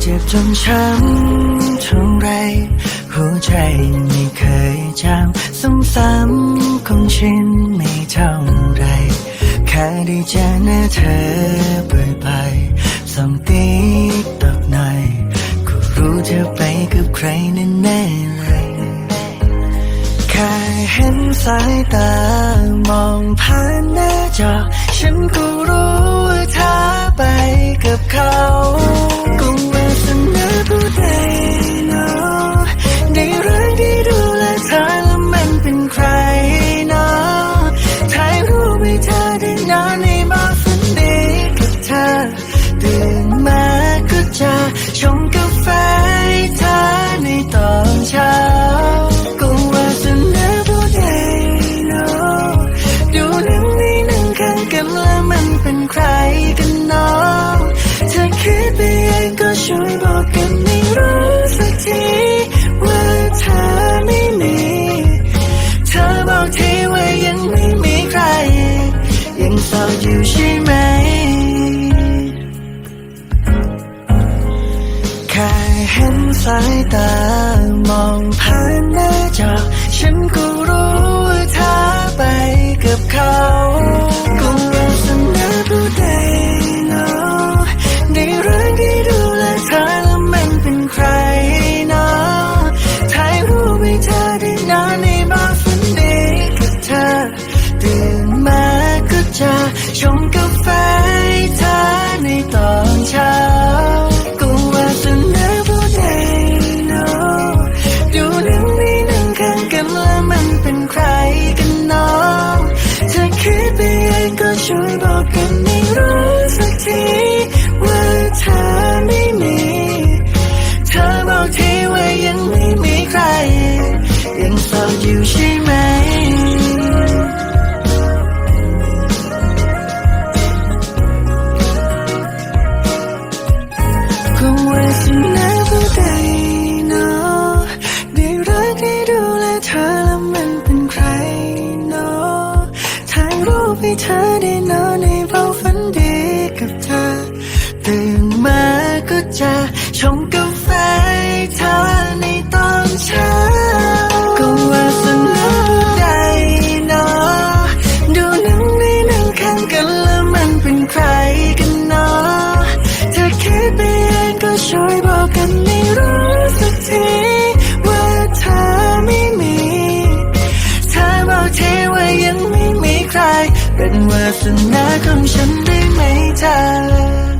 เจ็บจนช้ำเท่าไรหัวใจไม่เคยจำซ้ำๆคงชินไม่เท่าไร แค่ได้เจอหน้าเธอบ่อยๆส่องติ๊กตอกหน่อยก็รู้เธอไปกับใครแน่ๆเลยแค่เห็นสายตามองผ่านหน้าจอฉันก็ จะชงกาแฟให้เธอในตอนเช้าก็ว่าสนาผู้ใดเนาะดูหนังนี่นั่งข้างกันแล้วมันเป็นใครกันเนาะเธอคิดไปเองก็ช่วยบอกกันไม่รู้สักทีว่าเธอไม่มี เธอบอกทีว่ายังไม่มีใคร ยังโสดอยู่ใช่ไหม สายตามองผ่านหน้าจอ ก็ช่วยบอกกันไม่รู้สักทีว่าเธอไม่มี เธอได้นอนในเราฝันดีกับเธอ ตื่นมาก็จะชงกาแฟ เป็นวาสนาของฉันได้ไหมเธอ